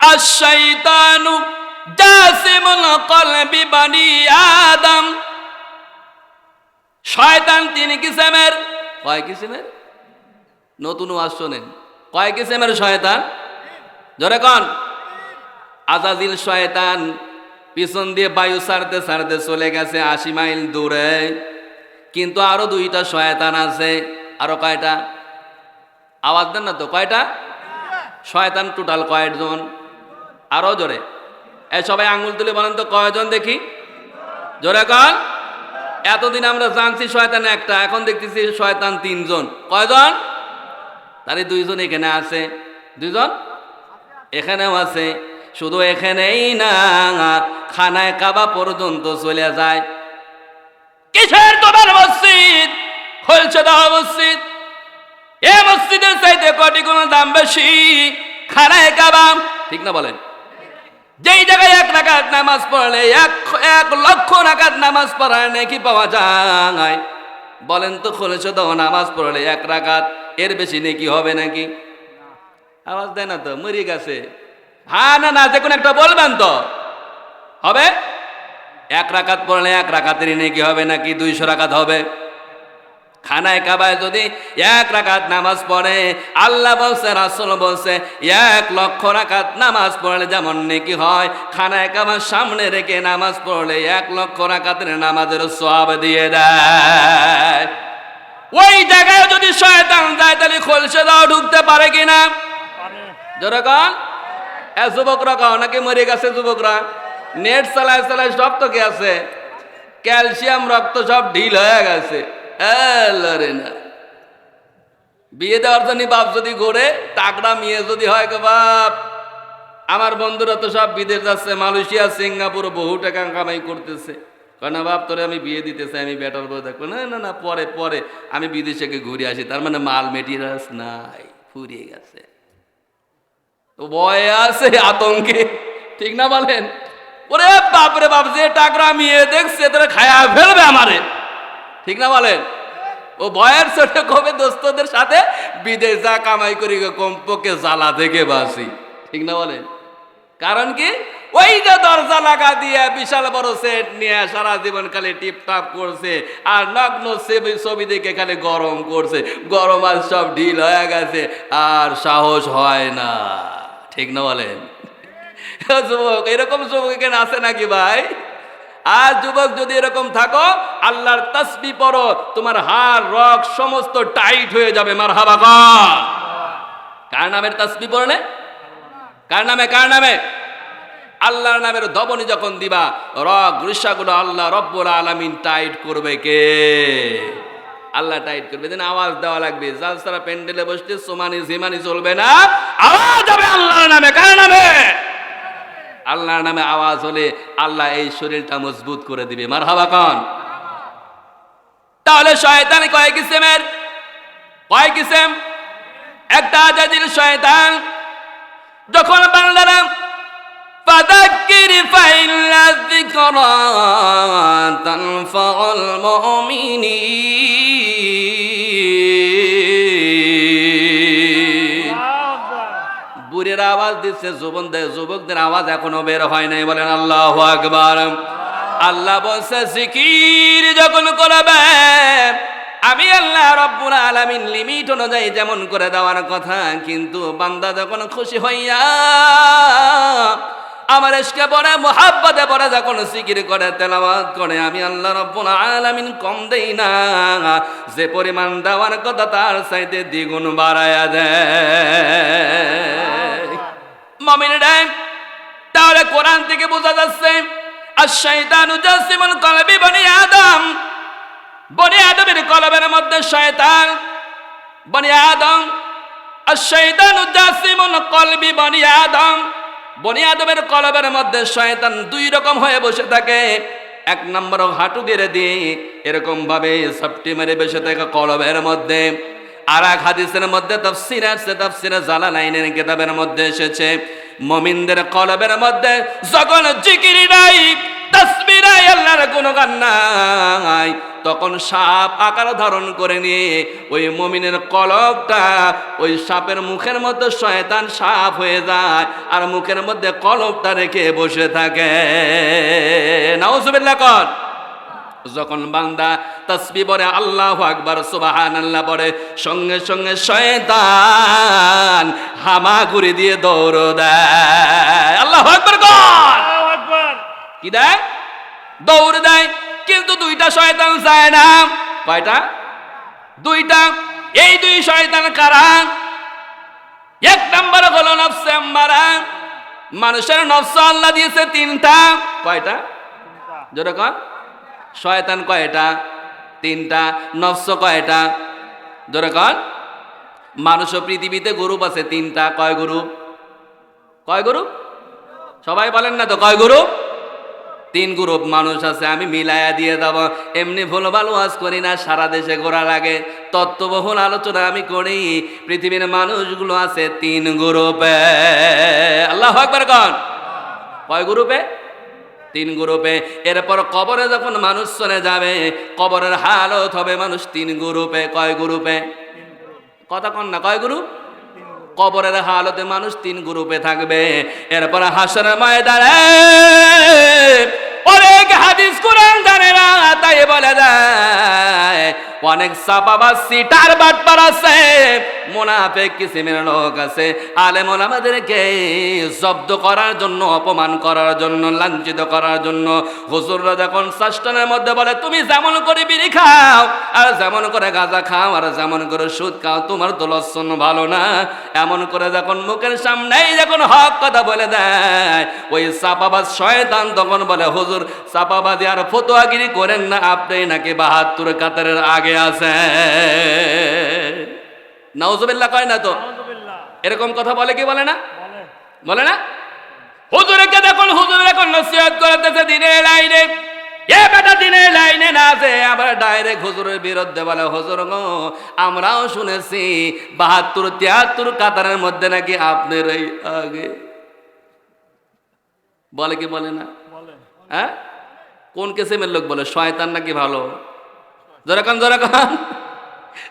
আশাইতানু জাসিমুল কলবি বানি আদম। শয়তান তিন কিসেমের? কয় কিসেমের? নতুন ওয়াজ শোনেন। কিসেমের শয়তান? জোরে কন। আজাজিল শয়তান পিছন দিয়ে বায়ু সারতে সারতে চলে গেছে আশি মাইল দূরে। কিন্তু আরও দুইটা শয়তান আছে। আরও কয়টা? আওয়াজ দেন না তো, কয়টা? শয়তান টোটাল কয়জন আরও জোরে। এ সবাই আঙ্গুল তুলে বলেন তো কয়জন দেখি? জোরে কন। এতদিন আমরা জানছি শয়তান একটা, এখন দেখতেছি শয়তান তিনজন। কয়জন? তাহলে দুইজন এখানে আছে। দুইজন? এখানেও আছে। শুধু এখানেই না, খানায় কাবা পর্যন্ত চলে যায়। কিসের তোমার মসজিদ? খুলছে দাও মসজিদ। এ মসজিদের চাইতে কোটি কোনো দাম বেশি? খানায় কাবা। ঠিক না বলেন। যেই জায়গায় এক রাকাত নামাজ পড়লে, এক এক লক্ষ রাকাত নামাজ পড়ায় নাকি পাওয়া যায়। বলেন তো, খুলেছে দাও নামাজ পড়লে এক রাকাত এর বেশি নাকি হবে নাকি? আওয়াজ দেয় না তো, মরি গেছে। হ্যাঁ না না, যে কোনো একটা বলবেন তো। হবে? এক রাকাত পড়লে এক রাকাতেরই নাকি হবে নাকি? দুইশো রাকাত হবে। খানায় কাবায় যদি এক রাকাত নামাজ পড়ে, আল্লাহ বলছে, রাসুল বলছে, এক লক্ষ রাকাত নামাজ পড়লে যেমন নেকি হয় খানায় কাবার সামনে রেখে নামাজ পড়লে এক লক্ষ রাকাতের নামাজের সব দিয়ে দেয়। ওই জায়গায় যদি শয়তান যায়, তাহলে খোলসে দাও ঢুকতে পারে কিনা? যেরকম এ যুবকরা কাও, নাকি মরে গেছে যুবকরা? নেট চালায় চালায় সব তো কে আছে? ক্যালসিয়াম রক্ত সব ঢিল হয়ে গেছে। না বিয়ে দেওয়ার জন্য বাপ যদি গড়ে টাকরা মেয়ে যদি হয় বাপ। আমার বন্ধুরা তো সব বিদেশ যাচ্ছে, মালয়েশিয়া, সিঙ্গাপুর, বহু টাকা কামাই করতেছে। না বাপ, তোরে আমি বিয়ে দিতে চাই আমি বেটার বউ দেখব। না না না, পরে পরে আমি বিদেশে গিয়ে ঘুরে আসি। তার মানে মাল মেটেরিয়ালস নাই, ফুরিয়ে গেছে। তো ভয়ে আছে আতঙ্কে, ঠিক না বলেন? ওরে বাপরে বাপ, যে টাকরা মেয়ে দেখছে, তোরা খায়া ফেলবে আমারে। ঠিক না বলেন? ও ভয়ের ছোটে কবে দোস্তদের সাথে? বিদেশ যা কামাই করি কমপক্ষে জ্বালা থেকে বাসি ঠিক না বলেন কারণ কি? ওই যে দরজা লাগা দিয়ে বিশাল বড় সেট নিয়ে সারা জীবন খালি টিপটাপ করছে, আর নগ্ন ছবি ছবি দেখে খালি গরম করছে। গরম আর সব ঢিল হয়ে গেছে, আর সাহস হয় না। ঠিক না বলেন যুবক, এরকম যুবক এখানে আছে নাকি ভাই? আর যুবক যদি এরকম থাকো, আল্লাহর তসবি পড়ো, তোমার হার রক সমস্ত টাইট হয়ে যাবে। মার হাবা কার নামের তসবি পড়লে কার নামে কার নামে? আল্লাহর নামের দবনি যখন দিবা রক ঋষাগুলো আল্লাহ রব্বুল আলামিন টাইট করবে কে? আল্লাহ টাইট করবে। দেন আওয়াজ দেওয়া লাগবে। জালসারা প্যান্ডেলে বসতে সোমানি জিমানি চলবে না। আওয়াজ হবে আল্লাহর নামে। কার নামে? আল্লাহর নামে আওয়াজ হলে আল্লাহ এই শরীরটা মজবুত করে দিবে মার হাবা কন তাহলে শয়তান কয় কিসেমের কয় কিসেম একটা আজাদিল শয়তান যখন বাংলারা فذكر فإن الذكرى تنفع المؤمنين বুড়ের আওয়াজ দিচ্ছে যুবনদের যুবকদের আওয়াজ এখনও বের হয় নাই, বলেন আল্লাহ আকবার। আল্লাহ বলছে, জিকির যখন করবে আমি আল্লাহ রব্বুল আলামিন লিমিট অনুযায়ী যেমন করে দেওয়ার কথা, কিন্তু বান্দা যখন খুশি হইয়া আমার এসকে পরে মোহাব্বতে পরে যখন সিকির করে, তেলাওয়াত করে, আমি আল্লাহ রব্বুল আলামিন কম দেই না, যে পরিমাণ দেওয়ার কথা তার চাইতে দ্বিগুণ বাড়ায়া দেয়। মমিন তাহলে কোরআন থেকে বোঝা যাচ্ছে আর শয়তান উজাসিমুল কলবি বনি আদম। বনি কলবের মধ্যে শয়তান। বনি আদম আর শয়তান উজাসিমুল কলবি বনি আদম। কলবের মধ্যে দুই রকম হয়ে বসে থাকে। এক নম্বর হাঁটু গেড়ে দিয়ে এরকম ভাবে সবটি মেরে বসে থাকে কলবের মধ্যে। আর এক হাদিসের মধ্যে তফসির আছে, তফসিরে জালা লাইনের কিতাবের মধ্যে এসেছে। মমিনদের কলবের মধ্যে যখন জিকিরি নাই তসবির নাই আল্লাহর কোনো গান নাই, তখন সাপ আকার ধারণ করে নিয়ে ওই মমিনের কলবটা ওই সাপের মুখের মধ্যে শয়তান সাপ হয়ে যায় আর মুখের মধ্যে কলবটা রেখে বসে থাকে। নাউজুবিল্লাহ কর। যখন বান্দা তসবি পরে আল্লাহ আকবার সুবাহান আল্লাহ পরে সঙ্গে সঙ্গে শয়তান হামাগুড়ি দিয়ে দৌড় দেয়। আল্লাহ আকবার কি দেয়? দৌড় দেয়। কিন্তু দুইটা শয়তান যায় না। কয়টা? দুইটা। এই দুই শয়তান কারা? এক নম্বর হলো নফসে আম্মারা। মানুষের নফস আল্লাহ দিয়েছে তিনটা। কয়টা? যেরকম শয়তান কয়টা? তিনটা। নফস কয়টা? যেরকম মানুষ পৃথিবীতে গ্রুপ আছে তিনটা। কয় গ্রুপ কয় গ্রুপ সবাই বলেন না তো, কয় গ্রুপ তিন গ্রুপ মানুষ আছে, আমি মিলায়া দিয়ে দেব এমনি ভুলো ভালো ওয়াজ করি না, সারা দেশে ঘোরা লাগে। তত্ত্ববহুল আলোচনা আমি করি, পৃথিবীর মানুষগুলো আছে তিন গ্রুপে আল্লাহ একবার কন। কয় গ্রুপে তিন গ্রুপে। এরপর কবরে যখন মানুষ চলে যাবে, কবরের হালত হবে মানুষ তিন গ্রুপে। কয় গ্রুপে? কথা কন না, কয় গ্রুপ? কবরের হালতে মানুষ তিন গ্রুপে থাকবে। এরপর হাসনের ময়দানে অনেক হাদিস কোরআন জানে না, তাই বলে যায় অনেক সাপাবা সিটার বাটপার আছে, মোনাফেক কিসিমের লোক আছে আলেমন আমাদেরকে জব্দ করার জন্য, অপমান করার জন্য, লাঞ্ছিত করার জন্য, হুজুররা যখন সাষ্টনের মধ্যে বলে, তুমি যেমন করে বিড়ি খাও, আর যেমন করে গাঁজা খাও, আর যেমন করে সুদ খাও, তোমার তো লক্ষণ ভালো না। এমন করে যখন মুখের সামনেই যখন হক কথা বলে দেয়, ওই সাপাবাজ শয়তান তখন বলে, হুজুর সাপাবাজি আর ফতোয়াগিরি করেন না আপনি নাকি বাহাত্তর কাতারের আগে আছে নাউজুবিল্লাহ কয় না তো? এরকম কথা বলে কি বলে না? বলে। না? হুজুরকে দেখুন হুজুর এখন নসিহত করতেছে দিনে লাইনে। এ বেটা দিনে লাইনে না আছে আবার ডাইরেক্ট হুজুরের বিরুদ্ধে বলে হুজুর গো আমরাও শুনেছি বাহাত্তর তিয়াত্তর কাতারের মধ্যে নাকি আপনার আগে। বলে কি বলে না? হ্যাঁ? কোন কেসেমের লোক বলে শয়তান নাকি ভালো? যেরকম যেরকম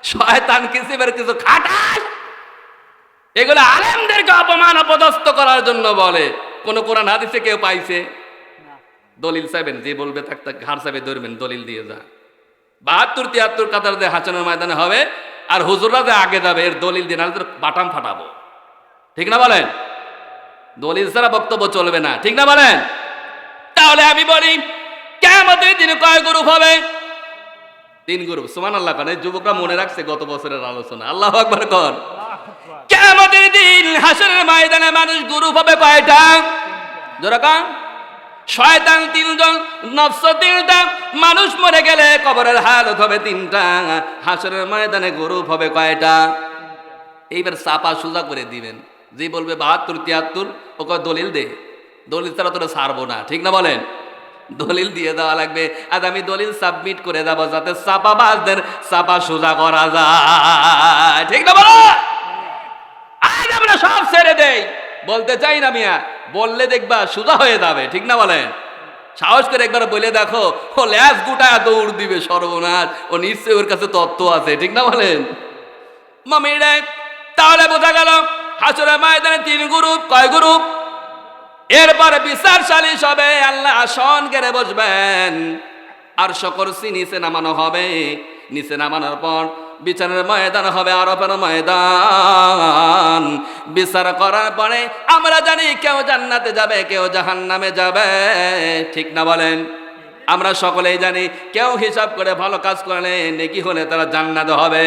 শয়তান কিসিমের কিছু খাটাস? এগুলো আলেমদেরকে অপমান অপদস্থ করার জন্য বলে। কোন কোরআন হাদিসে কেউ পাইছে? দলিল চাইবেন যে বলবে থাক তাক ঘাড় চাইবে ধরবেন দলিল দিয়ে যা। বাহাত্তর তিয়াত্তর কাতার দিয়ে হাসানের ময়দানে হবে আর হুজুররা যে আগে যাবে এর দলিল দিয়ে নাহলে বাটাম ফাটাবো। ঠিক না বলেন? দলিল ছাড়া বক্তব্য চলবে না। ঠিক না বলেন? তাহলে আমি বলি কেমতের দিনে কয় গ্রুপ হবে? তিন গ্রুপ। সুমান আল্লাহ কানে যুবকরা মনে রাখছে গত বছরের আলোচনা। আল্লাহ আকবার কর কেমতের দিন হাসনের ময়দানে মানুষ হবে কয়টা? শয়তান তিনজন, নফস তিনটা, মানুষ মরে গেলে কবরের হালত হবে তিনটা। হাসনের ময়দানে গ্রুপ হবে কয়টা? এইবার চাপা সোজা করে দিবেন। যে বলবে বাহাত্তর, তিয়াত্তর, ওকে দলিল দে। দলিল ছাড়া তোরা ছাড়বো না, ঠিক না বলেন? দলিল দিয়ে দেওয়া লাগবে। আজ আমি দলিল সাবমিট করে দেবো যাতে চাপা বাসদের চাপা সোজা করা যায়। ঠিক না বলো? আজ আমরা সব ছেড়ে দেই। বলতে চাই না মিয়া, বললে দেখবা সোজা হয়ে যাবে, ঠিক না বলেন? সাহস করে একবার বলে দেখো, ও ল্যাস গুটা দৌড় দিবে সর্বনাশ। ও নিশ্চয়ই ওর কাছে তত্ত্ব আছে, ঠিক না বলেন? মামিরে, তাহলে বোঝা গেল হাসুরে ময়দানে তিন গ্রুপ, কয় গ্রুপ? এরপরে বিচার সালিশ হবে, আল্লাহ আসন কেড়ে বসবেন। আর সকরসি নিচে নামানো হবে। নিচে নামানোর পর বিচারের ময়দান হবে আরবের ময়দান। বিচার করার পরে আমরা জানি কেউ জান্নাতে যাবে, কেউ জাহান নামে যাবে। ঠিক না বলেন? আমরা সকলেই জানি, কেউ হিসাব করে ভালো কাজ করলে নেকি হলে তারা জান্নাত হবে।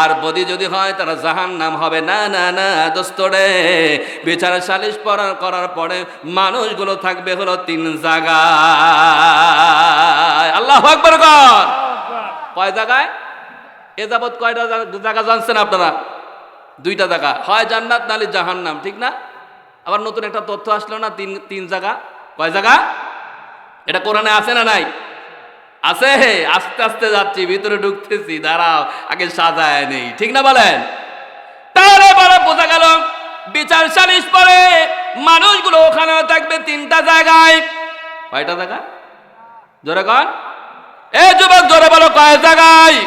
আর বদি যদি হয়, তারা জাহান্নাম হবে। না না না দোস্তরে বিচার সালিশ পড়ার করার পরে মানুষগুলো থাকবে হলো তিন জায়গায়। আল্লাহ কয় জায়গায়? এ যাবৎ কয়টা জায়গা জানছেন আপনারা? দুইটা জায়গা। হয় জান্নাত নালে জাহান্নাম, ঠিক না? আবার নতুন একটা তথ্য আসলো না, তিন তিন জায়গা? কয় জায়গা? এটা কোরআনে আছে না নাই? আছে আস্তে আস্তে যাচ্ছি, ভিতরে ঢুকতেছি, দাঁড়াও, আগে সাজায় নেই, ঠিক না বলেন? এবারে বোঝা গেল, বিচার সালিশ পরে মানুষগুলো ওখানেও থাকবে তিনটা জায়গায়। কয়টা জায়গা? জোরে কন। এ যুবক, জোরে বলো, কয় জায়গায়?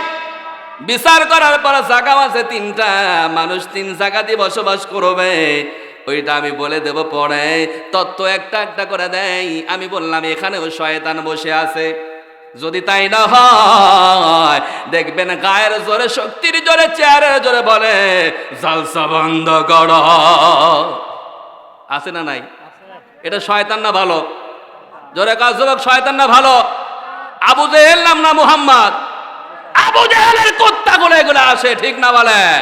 বিচার করার পর জায়গা আছে তিনটা, মানুষ তিন জায়গা দিয়ে বসবাস করবে। ওইটা আমি বলে দেব পরে। তত্ত্ব একটা একটা করে দেয় আমি বললাম, এখানেও শয়তান বসে আছে। যদি তাই না হয়, দেখবেন গায়ের জোরে, শক্তির জোরে, চেয়ারের জোরে বলে, জালসা বন্ধ কর। আছে না নাই? এটা শয়তান না ভালো? জোরে কাজ যুবক, শয়তান না ভালো? আবু জেহেল নাম না মুহাম্মদ? আবু জেহেলের কুত্তা গুলো এগুলো আসে, ঠিক না বলেন?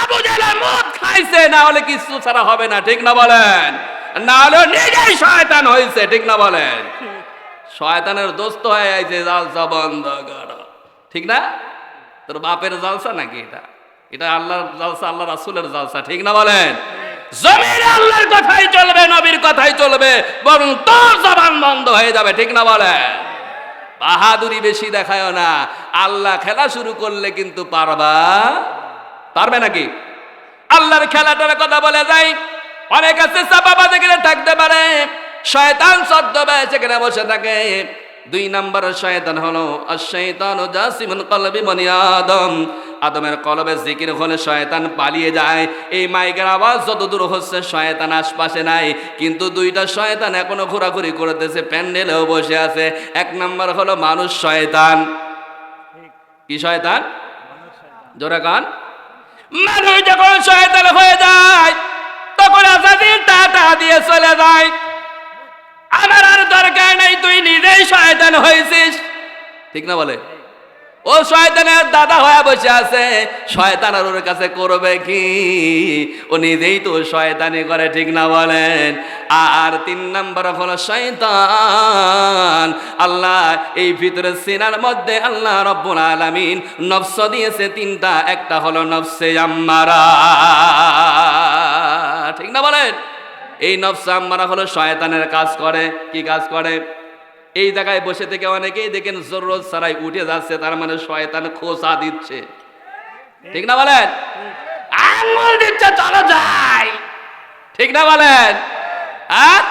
আবু জেহেলের মদ খাইছে, না হলে কিছু ছাড়া হবে না, ঠিক না বলেন? না হলে নিজেই শয়তান হয়েছে ঠিক না বলেন? শয়তানের দোস্ত হয়ে আইছে, জালসা বন্ধ কর। ঠিক না? তোর বাপের জালসা নাকি এটা? এটা আল্লাহর জালসা আল্লাহ রাসূলের জালসা, ঠিক না বলেন? জমিনে আল্লাহর কথাই চলবে, নবীর কথাই চলবে, বরং তোর জবান বন্ধ হয়ে যাবে, ঠিক না বলেন? বাহাদুরি বেশি দেখায় না। আল্লাহ খেলা শুরু করলে কিন্তু পারবা পারবে নাকি? আল্লাহর খেলাটার কথা বলে যাই। অনেক আছে চাপাবা যেখানে থাকতে পারে শয়তান সদ্য সেখানে বসে থাকে। দুই নম্বর শয়তান হলো শয়তান জাসিমুন কলবি বনি আদম। আদমের কলবে জিকির হলে শয়তান পালিয়ে যায়। এই মাইকের আওয়াজ যত দূর হচ্ছে শয়তান আশপাশে নাই। কিন্তু দুইটা শয়তান এখনও ঘোরাঘুরি করতেছে প্যান্ডেলেও বসে আছে। এক নম্বর হলো মানুষ শয়তান। কি শয়তান। জোরে কান। মানুষ যখন শয়তান হয়ে যায়, তখন আসাদিন টাটা দিয়ে চলে যায়। আমার আর দরকার নাই, তুই নিজেই শয়তান হয়েছিস। ঠিক না বলে? ও শয়তানের দাদা হয়ে বসে আছে। শয়তান আর ওর কাছে করবে কি? ও নিজেই তো শয়তানি করে, ঠিক না বলেন? আর তিন নম্বর হলো শয়তান। আল্লাহ, এই ভিতরে সিনার মধ্যে আল্লাহ রব্বুল আলামিন নফস দিয়েছে তিনটা, একটা হলো নফসে আম্মারা। ঠিক না বলেন? এই নফস আম্মারা হলো শয়তানের কাজ করে। কি কাজ করে? এই জায়গায় বসে থেকে অনেকেই দেখেন জরুরত ছাড়াই উঠে যাচ্ছে, তার মানে শয়তান খোসা দিচ্ছে। ঠিক না বলেন? আঙুল দিচ্ছে, চলো যাই। ঠিক না বলেন? হ্যাঁ?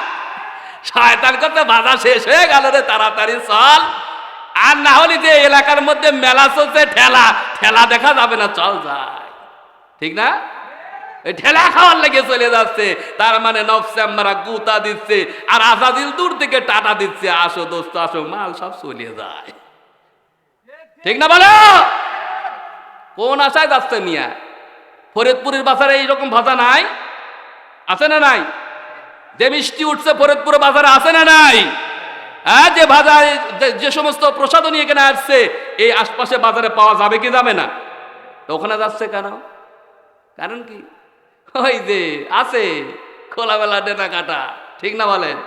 শয়তান করতে বাধা শেষ হয়ে গেল রে, তাড়াতাড়ি চল। আর না হলে যে এলাকার মধ্যে মেলা চলছে, ঠেলা ঠেলা দেখা যাবে না, চল যাই। ঠিক না? ঠেলা খাওয়ার লেগে চলে যাচ্ছে। তার মানে নফসে আমরা গুতা দিচ্ছে, আর আজাদিল দূর থেকে টাটা দিচ্ছে। আসো দোস্ত, আসো, মাল সব চলে যায়। ঠিক না বলো? কোন আশায় যাচ্ছে মিয়া? ফরিদপুরের বাজারে এইরকম ভাষা নাই? আছে না নাই? যে মিষ্টি উঠছে ফরিদপুর বাজারে আছে না নাই? হ্যাঁ যে ভাজা, যে- সমস্ত প্রসাদনী এখানে আসছে, এই আশপাশে বাজারে পাওয়া যাবে কি যাবে না? ওখানে যাচ্ছে কেন? কারণ কি? ওই যে আছে খোলাবেলা ডেটা কাটা ঠিক না বলেন?